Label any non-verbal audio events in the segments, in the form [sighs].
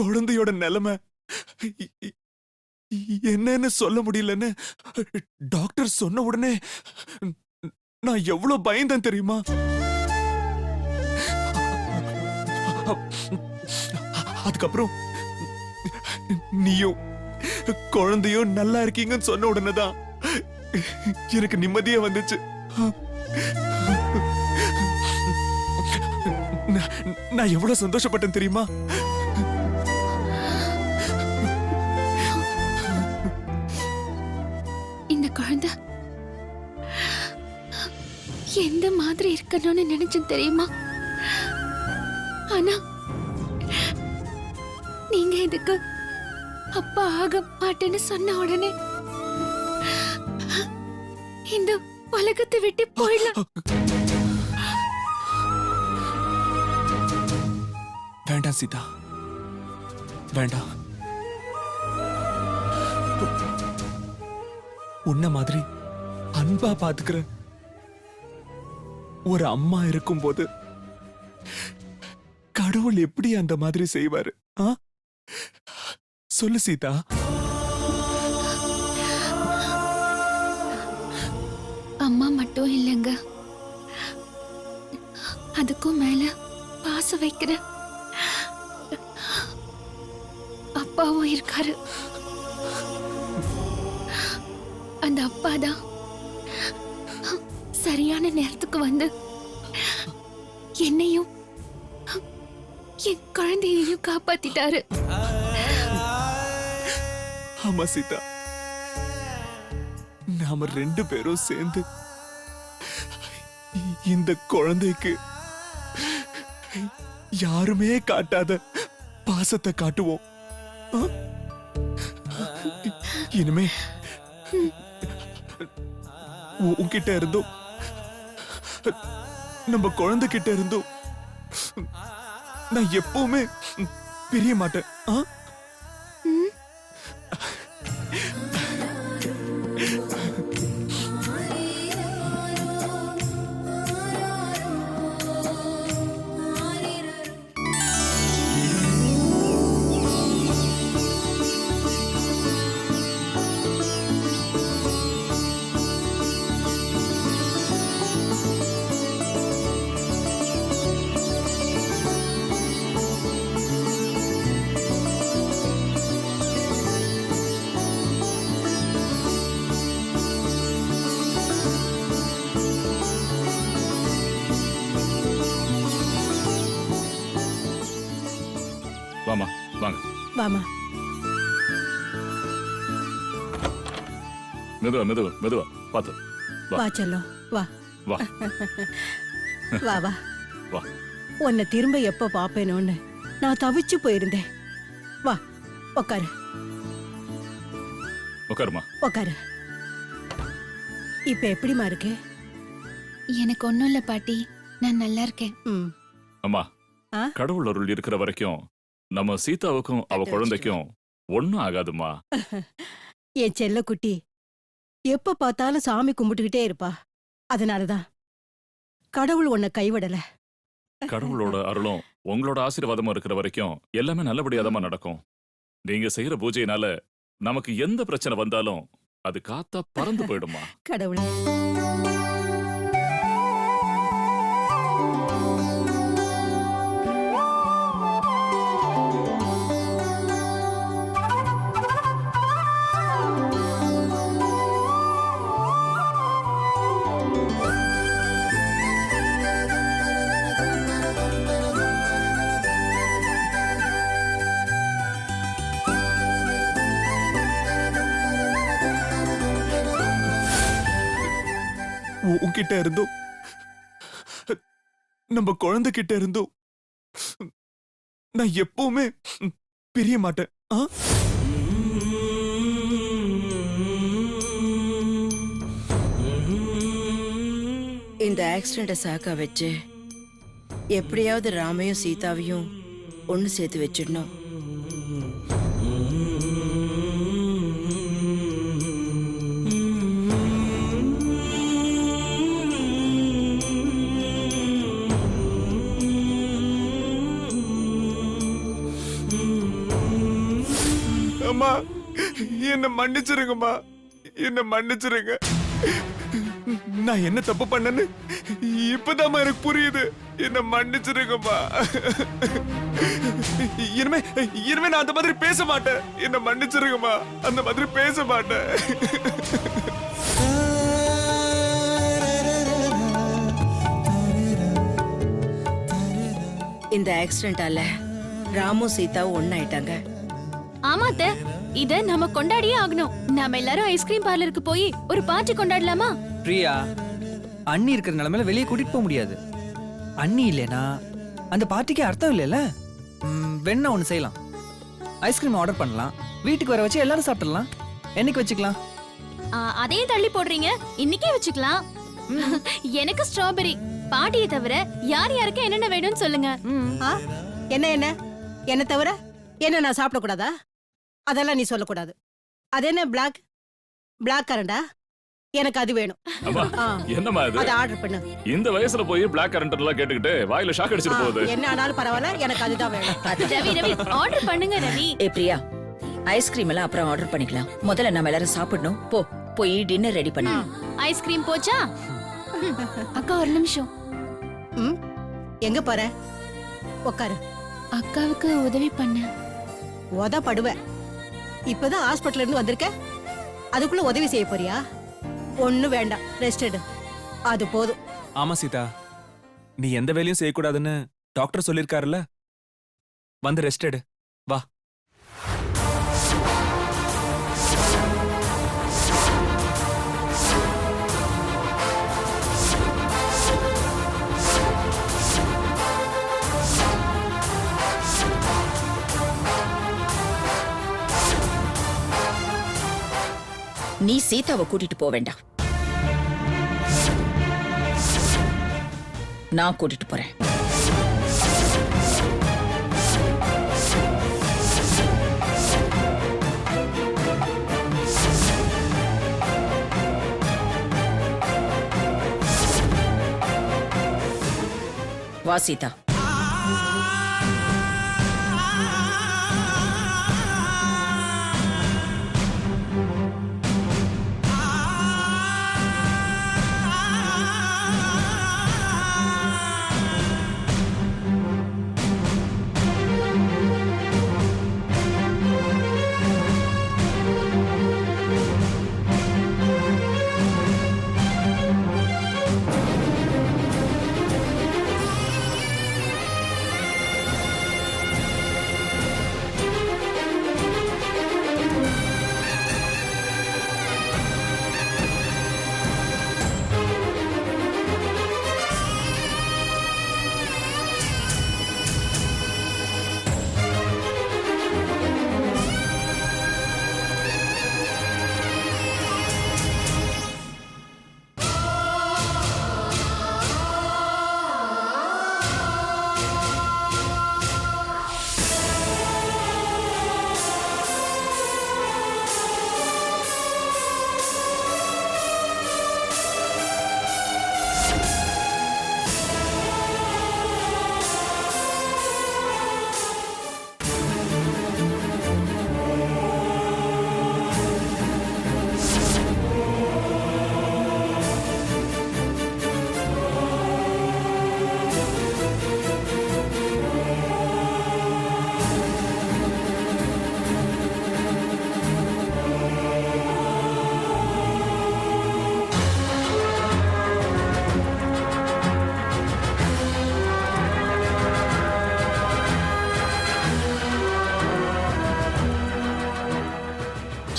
குழந்தையோட நிலைமை. என்னன்னு சொல்ல முடியலன்னு டாக்டர் சொன்ன உடனே நான் எவ்வளவு பயந்தேன் தெரியுமா? அதுக்கப்புறம் நீயும் குழந்தையும் நல்லா இருக்கீங்கன்னு சொன்ன உடனே தான் எனக்கு நிம்மதியே வந்துச்சு. நான்- நான் எவ்வளவு சந்தோஷப்பட்டேன் தெரியுமா? எந்த மாதிரி இருக்கணும்னு நினைச்சேன் தெரியுமா? ஆனா நீங்க இதுக்கு அப்பா ஆக மாட்டேன்னு சொன்ன உடனே இந்த உலகத்தை விட்டு போயிடலாம். வேண்டாம் சீதா. வேண்டாம். உன்ன மாதிரி அன்பா பாத்துக்கிறேன். ஒரு அம்மா இருக்கும்போது கடவுள் எப்படி அந்த மாதிரி செய்வாரு? ஆ? சொல்லு சீதா. அம்மா மட்டும் இல்லைங்க. அதுக்கும் மேல பாசம் வைக்கிற அப்பாவும் இருக்காரு. அந்த அப்பா தான் சரியான நேரத்துக்கு வந்து என்னையும் என் குழந்தையையும் காப்பாத்திட்டாரு. ஆமா சீதா. நாம ரெண்டு பேரும் சேர்ந்து இந்த குழந்தைக்கு யாருமே காட்டாத பாசத்தை காட்டுவோம்? இனிமே உன்கிட்ட இருந்தும் நம்ம குழந்தைகிட்ட இருந்தும் நான் எப்பவுமே பிரிய மாட்டேன். வாமா. மெதுவா மெதுவா மெதுவா. பார்த்து. வா. வா செல்லம். வா. வா. [laughs] வா வா. வா. உன்னை திரும்ப எப்ப பாப்பேனோன்னு நான் தவிச்சு போயிருந்தேன். வா உக்காரு. உட்காருமா உக்காரு. இப்ப எப்படிமா இருக்கு? எனக்கு ஒண்ணும் இல்ல பாட்டி. நான் நல்லா இருக்கேன். ம். அம்மா ஆ? கடவுள் அருள் இருக்கிற வரைக்கும் நம்ம சீதாவுக்கும் அவ குழந்தைக்கும் ஒண்ணும் ஆகாதும்மா [laughs] என் செல்ல குட்டி எப்ப பார்த்தாலும் சாமி கும்பிட்டுக்கிட்டே இருப்பா. அதனாலதான். கடவுள் உன்னை கைவிடல. கடவுளோட [laughs] அருளும் உங்களோட ஆசீர்வாதமும் இருக்கிற வரைக்கும் எல்லாமே நல்லபடியாதமா நடக்கும். நீங்க செய்யற பூஜையினால நமக்கு எந்த பிரச்சனை வந்தாலும் அது காத்தா பறந்து போயிடுமா [laughs] கடவுளே. கிட்ட இருந்தும் நம்ம குழந்தை கிட்ட இருந்தும் நான் எப்பவுமே பிரிய மாட்டேன் ஆ? இந்த ஆக்சிடென்ட்டை சாக்கா வச்சு எப்படியாவது ராமையும் சீதாவையும் ஒன்று சேர்த்து வச்சிடணும் என்ன மன்னிச்சிருங்கம்மா. என்ன மன்னிச்சிருங்க. நான் என்ன தப்பு பண்ணேன்னு இப்பதாம்மா எனக்கு புரியுது. என்ன மன்னிச்சிருங்கம்மா. இனிமே இனிமே நான் அந்த மாதிரி பேச மாட்டேன். என்ன மன்னிச்சிருங்கம்மா. அந்த மாதிரி பேச மாட்டேன். இந்த ஆக்சிடென்டால ராமும் சீதாவும் ஒன்னாயிட்டாங்க ஆமா அத்தை. இத நம்ம கொண்டாடியே ஆகணும். நாம எல்லாரும் ஐஸ்கிரீம் பார்லருக்கு போய் ஒரு பார்ட்டி கொண்டாடலாமா? பிரியா அண்ணி இருக்கிற நிலமையில வெளியே கூட்டிட்டு போக முடியாது. அண்ணி இல்லைனா அந்த பார்ட்டிக்கு அர்த்தம் இல்லைல்ல? ம், வேணா ஒன்று செய்யலாம். ஐஸ்கிரீம் ஆர்டர் பண்ணலாம். வீட்டுக்கு வர வச்சு எல்லாரும் சாப்பிடலாம். என்னைக்கு வச்சுக்கலாம்? ஆ, அதையும் தள்ளி போடுறீங்க. இன்னைக்கே வச்சுக்கலாம். எனக்கு ஸ்ட்ராபெரி பாட்டியை தவிர யார் யாருக்கு என்னென்ன வேணும்னு சொல்லுங்க. ஆ என்ன என்ன? என்ன தவிர? என்ன நான் சாப்பிடக்கூடாதா? அதெல்லாம் நீ சொல்லக்கூடாது. அது என்ன பிளாக் பிளாக் கரண்டா எனக்கு அது வேணும். அம்மா ஆ, என்னம்மா இது? அதை ஆர்டர் பண்ணு. இந்த வயசுல போய் பிளாக் கரண்ட் எல்லாம் கேட்டுக்கிட்டு வாயில ஷாக் ஆ, அடிச்சிட்டு போகுது. என்ன ஆனாலும் பரவாயில்ல எனக்கு அதுதான் வேணும். ரவி ரவி ஆர்டர் பண்ணுங்க ரவி. ஏ பிரியா ஐஸ்கிரீம் எல்லாம் அப்புறம் ஆர்டர் பண்ணிக்கலாம். முதல்ல நம்ம எல்லாரும் சாப்பிடணும். போ போய் டின்னர் ரெடி பண்ணு. ஐஸ்கிரீம் போச்சா? அக்கா ஒரு நிமிஷம். ம் எங்க போற? உட்காரு அக்காவுக்கு உதவி பண்ண. உதப்படுவ இப்பதான் ஹாஸ்பிட்டல் இருந்து வந்திருக்க? அதுக்குள்ள உதவி செய்ய போறியா? ஒண்ணும் வேண்டாம். ரெஸ்ட் எடு. அது போதும். ஆமா சீதா. நீ எந்த வேலையும் செய்யக்கூடாதுன்னு டாக்டர் சொல்லிருக்காருல்ல வந்து ரெஸ்ட் எடு. நீ சீதாவை கூட்டிட்டு போக வேண்டாம். நான் கூட்டிட்டு போறேன். வா சீதா.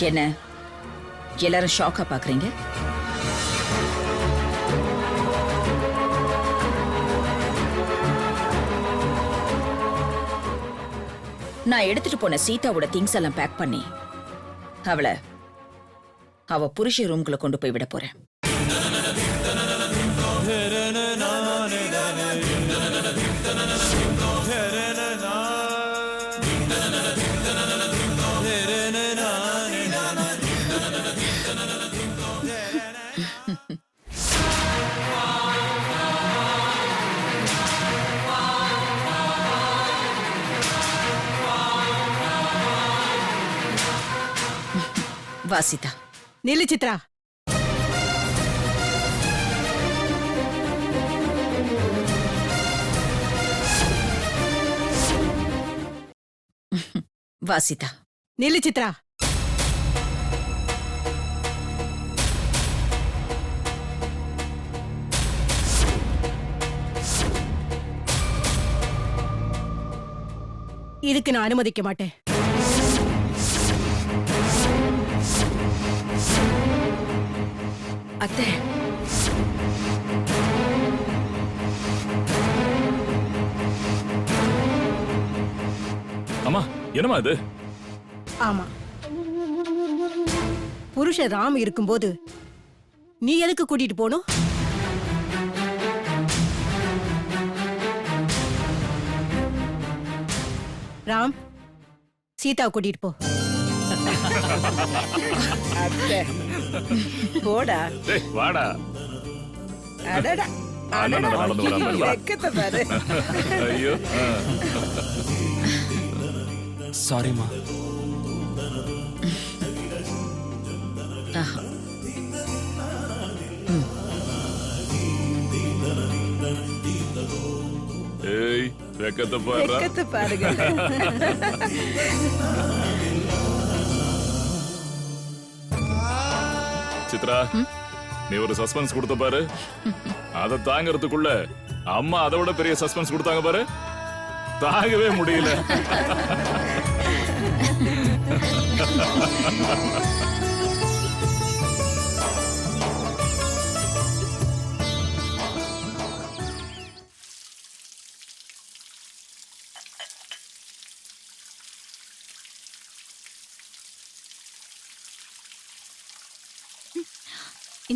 என்ன? எல்லாரும் ஷாக்கா பாக்குறீங்க நான் எடுத்துட்டு போன சீதாவோட திங்ஸ் எல்லாம் பேக் பண்ணி அவளை அவ புருஷ ரூம்குள்ள கொண்டு போய் விட போறேன். வா சீதா. நில்லு சித்ரா. வா சீதா. நில்லு சித்ரா. இதுக்கு நான் அனுமதிக்க மாட்டேன். அத்தை. அம்மா என்னம்மா இது? ஆமா. புருஷன் ராம் இருக்கும்போது நீ எதுக்கு கூட்டிட்டு போகணும் ராம் சீதா கூட்டிட்டு போ. போடா. டேய் வாடா. அடடா. அண்ணன் நடந்து வராம வா. வெக்கத்தை பாரு ஐயோ. ஆ. சாரிம்மா ஆஹா. ஏய் வெக்கத்தை பாரு வெக்கத்தை பாருங்க சித்ரா நீ ஒரு சஸ்பென்ஸ் கொடுத்த பாரு. அதை தாங்கறதுக்குள்ள அம்மா அதை விட பெரிய சஸ்பென்ஸ் கொடுத்தாங்க பாரு. தாங்கவே முடியல. [laughs]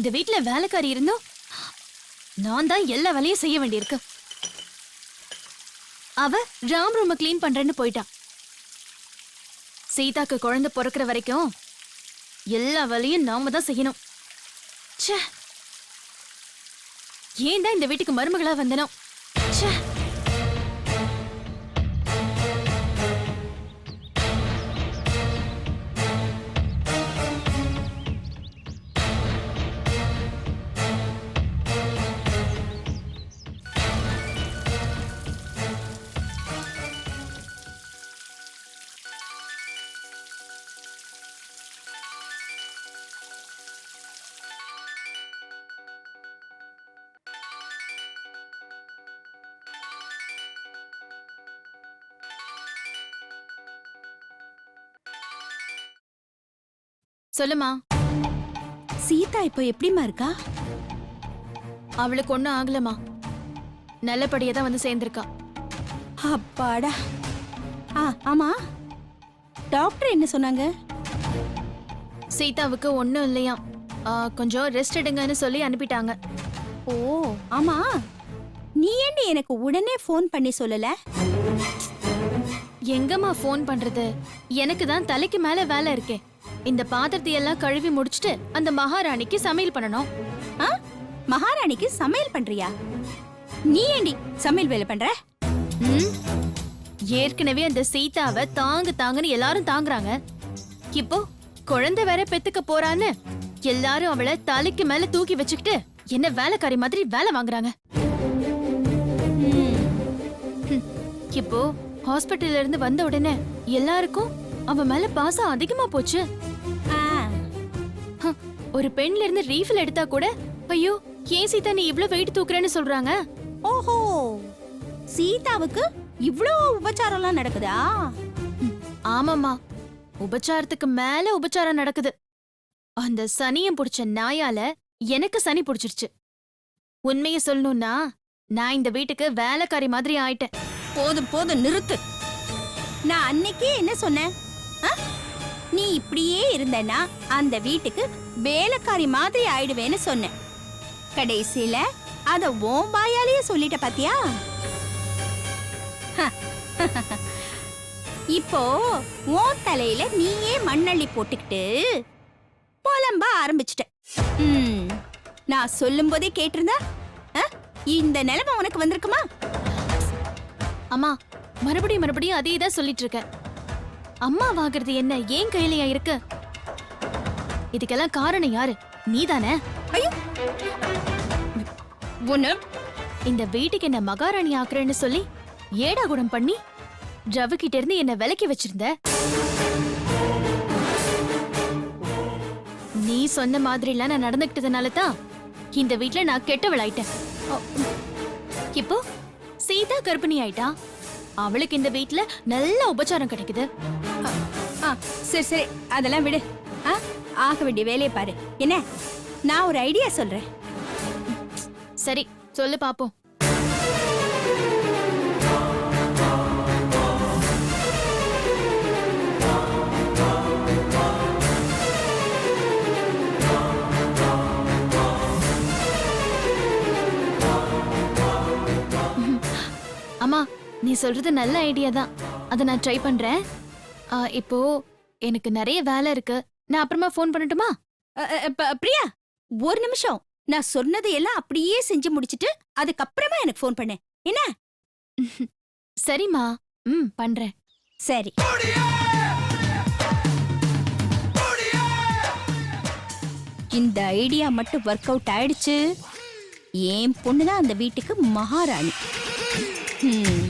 இந்த வீட்ல வேலைக்காரி இருந்தும் நான் தான் எல்லா வேலையும் செய்ய வேண்டியிருக்கு. அவ ராம் ரூம கிளீன் பண்றேன்னு போயிட்டான் சீதாக்கு குழந்தை பிறக்கிற வரைக்கும் எல்லா வேலையும் நாம தான் செய்யணும். ச்சே! ஏன் தான் இந்த வீட்டுக்கு மருமகளா வந்தனோ? சொல்லுமா. சீதா இப்போ எப்படிம்மா இருக்கா? அவளுக்கு ஒண்ணும் ஆகலமா நல்லபடியா தான் வந்து சேர்ந்திருக்கா. அப்பாடா. ஆ ஆமா. டாக்டர் என்ன சொன்னாங்க? சீதாவுக்கு ஒண்ணும் இல்லையாம் ஆ, கொஞ்சம் ரெஸ்ட் எடுங்கன்னு சொல்லி அனுப்பிட்டாங்க. ஓ ஆமா. நீ ஏண்டி எனக்கு உடனே ஃபோன் பண்ணி சொல்லல? எங்கம்மா ஃபோன் பண்றது? எனக்கு தான் தலைக்கு மேல வேலை இருக்கே. இந்த பாத்திரத்தை எல்லாம் கழுவி முடிச்சிட்டு அந்த மகாராணிக்கு சமையல் பண்ணணும். ஆ? மகாராணிக்கு சமையல் பண்றியா? நீ ஏண்டி சமையல் வேலை பண்ற? ம்? ஏற்கனவே அந்த சீதாவை தாங்கு தாங்குன்னு எல்லாரும் தாங்குறாங்க. இப்போ குழந்தை வேற பெத்துக்க போறான்னு எல்லாரும் அவளை தலைக்கு மேல தூக்கி வச்சுக்கிட்டு என்ன வேலைக்காரி மாதிரி வேலை வாங்குறாங்க. ம், ஹம். இப்போ ஹாஸ்பிட்டல்ல இருந்து வந்த உடனே எல்லாருக்கும் அவ மேல பாசம் அதிகமா போச்சு. ஒரு பெண்ல இருந்து ரீஃபில் எடுத்தா கூட ஐயோ ஏன் சீதா நீ இவ்ளோ வெயிட் தூக்குறேன்னு சொல்றாங்க? ஓஹோ சீதாவுக்கு இவ்ளோ உபச்சாரம்லாம் நடக்குதா? ஆமாம்மா. உபச்சாரத்துக்கு மேல உபச்சாரம் நடக்குது. அந்த சனியம் புடிச்ச நாயால எனக்கு சனி புடிச்சிருச்சு. உண்மைய சொல்லணும்னா நான் இந்த வீட்டுக்கு வேலைக்காரி மாதிரி ஆயிட்டேன். போதும் போதும் நிறுத்து. நான் அன்னைக்கே என்ன சொன்னேன்? நீ இப்படியே இருந்தனா அந்த வீட்டுக்கு வேலைக்காரி மாதிரி ஆயிடுவேன்னு சொன்னேன் கடைசியில அத ஓம் வாயாலேயே சொல்லிட்ட பாத்தியா? ஹ. இப்போ ஓ தலையில நீயே மண்ணள்ளி போட்டுக்கிட்டு புலம்ப ஆரம்பிச்சிட்ட. நான் சொல்லும் போதே கேட்டிருந்தா இந்த நிலைமை உனக்கு வந்திருக்குமா? அம்மா மறுபடியும் மறுபடியும் அதே தான் சொல்லிட்டு இருக்க. அம்மா வாங்குறது என்ன ஏன் கையிலயா இருக்கு? இதுக்கெல்லாம் காரணம் யாரு? நீதானே? ஒண்ணு இந்த வீட்டுக்கு என்ன மகாராணி ஆக்குறேன்னு சொல்லி ஏடா குடம் பண்ணி ரவு கிட்ட இருந்து என்ன விலக்கி வச்சிருந்த? நீ சொன்ன மாதிரிலாம் நான் நடந்துக்கிட்டதுனால தான் இந்த வீட்ல நான் கெட்டவளாயிட்டேன். இப்போ சீதா கர்ப்பிணி ஆயிட்டா? அவளுக்கு இந்த வீட்ல நல்ல உபச்சாரம் கிடைக்குது. சரி சரி. அதெல்லாம் விடு. ஆ? ஆக வேண்டிய வேலையை பாரு. என்ன? நான் ஒரு ஐடியா சொல்றேன். சரி சொல்லு பாப்போம். அம்மா நீ சொல்றது நல்ல ஐடியா தான். அதை நான் ட்ரை பண்றேன். ஆ, இப்போ எனக்கு நிறைய வேலை இருக்கு. நான் அப்புறமா ஃபோன் பண்ணட்டுமா? அ, அ, ப- பிரியா ஒரு நிமிஷம். நான் சொன்னதை எல்லாம் அப்படியே செஞ்சு முடிச்சிட்டு அதுக்கப்புறமா எனக்கு ஃபோன் பண்ணு. என்ன? சரிம்மா. ம் பண்றேன். சரி. இந்த ஐடியா மட்டும் ஒர்க் அவுட் ஆயிடுச்சு. என் பொண்ணு தான் அந்த வீட்டுக்கு மகாராணி. ம்.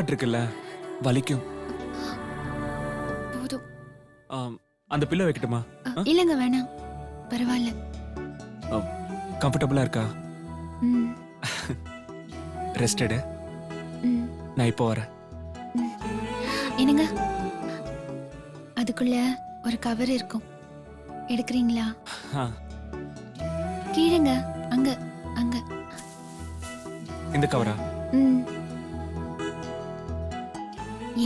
அடிபட்டிருக்குல்ல? வலிக்கும். போதும். ஆம், அந்த பில்லோ வைக்கட்டுமா? அ, இல்லங்க வேணாம். பரவாயில்ல. கம்ஃபர்டபுளா இருக்கா? ம், ரெஸ்ட் எடு ம். நான் இப்போ வரேன். என்னங்க? அதுக்குள்ள ஒரு கவர் இருக்கும். எடுக்கிறீங்களா? ஆ, கீழங்க அங்க அங்க. இந்த கவரா ம்.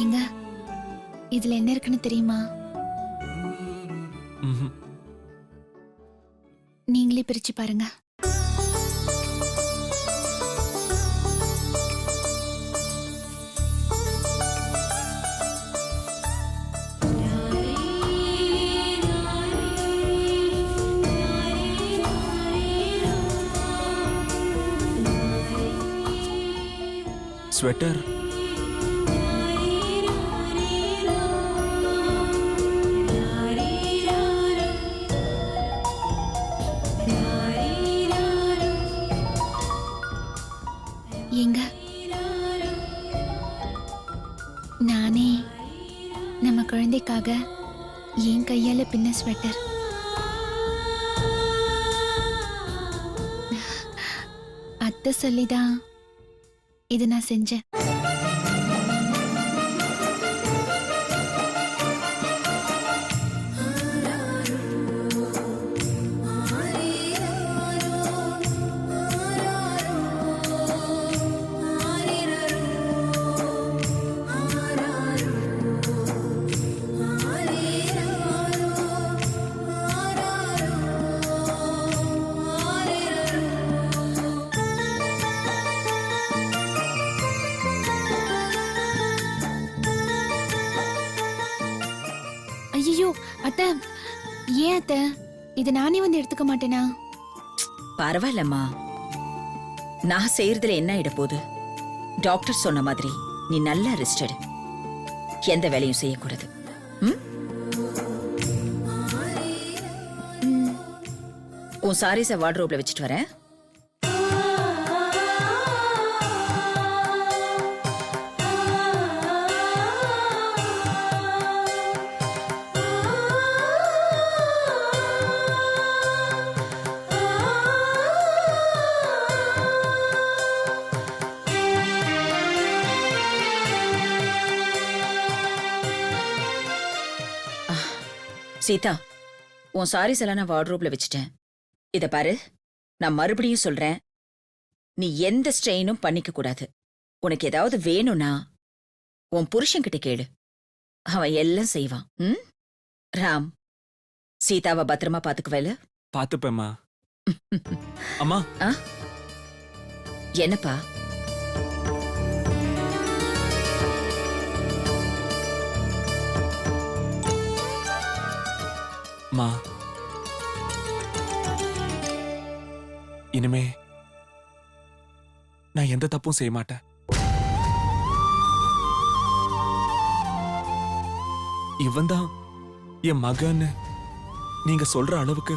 ஏங்க இதுல என்ன இருக்குன்னு தெரியுமா. நீங்களே பிரிச்சு பாருங்க. ஸ்வெட்டர் இன்ஸ்பெக்டர் அத்தை சொல்லிதான் இது நான் செஞ்சேன். இது நானே வந்து எடுத்துக்க மாட்டேனா? பரவாயில்லம்மா. நான் செய்யறதுல என்ன ஆயிட போகுது? டாக்டர் சொன்ன மாதிரி நீ நல்லா ரெஸ்ட் எடு. எந்த வேலையும் செய்யக்கூடாது. ம், உன் சாரீஸை வார்ட்ரோப்ல வச்சுட்டு வரேன். சீதா உன் சாரீஸ் எல்லாம் நான் வார்ட்ரோப்ல வச்சுட்டேன். இத பாரு நான் மறுபடியும் சொல்றேன். நீ எந்த ஸ்ட்ரெயினும் பண்ணிக்க கூடாது. உனக்கு ஏதாவது வேணும்னா உன் புருஷன்கிட்ட கேளு. அவன் எல்லாம் செய்வான். ம்? ராம் சீதாவை பத்திரமா பாத்துக்குவேல பாத்துப்பேம்மா. [laughs] அம்மா. என்னப்பா? அம்மா இனிமே நான் எந்த தப்பும் செய்ய மாட்டேன். இவன் தான் என் மகன்னு நீங்க சொல்ற அளவுக்கு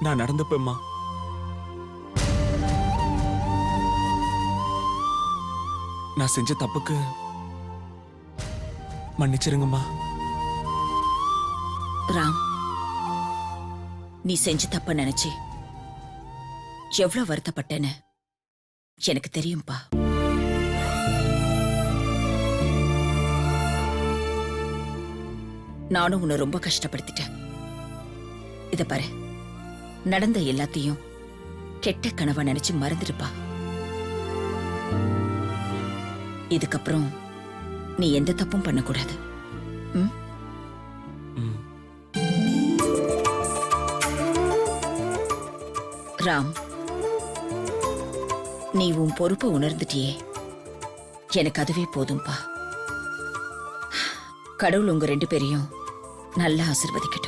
நான் நடந்துப்பேம்மா நான் செஞ்ச தப்புக்கு மன்னிச்சிருங்கம்மா ராம் நீ செஞ்ச தப்ப நினைச்சு எவ்வளவு வருத்தப்பட்டேன்னு எனக்கு தெரியும்பா. நானும் உன்னை ரொம்ப கஷ்டப்படுத்திட்டேன். இத பாரு நடந்த எல்லாத்தையும் கெட்ட கனவா நினைச்சு மறந்துடுப்பா. இதுக்கப்புறம் நீ எந்த தப்பும் பண்ணக்கூடாது. ம். ராம். நீ உன் பொறுப்பை உணர்ந்துட்டியே. எனக்கு அதுவே போதும்பா. [sighs] கடவுள் உங்க ரெண்டு பேரையும் நல்லா ஆசிர்வதிக்கட்டும்.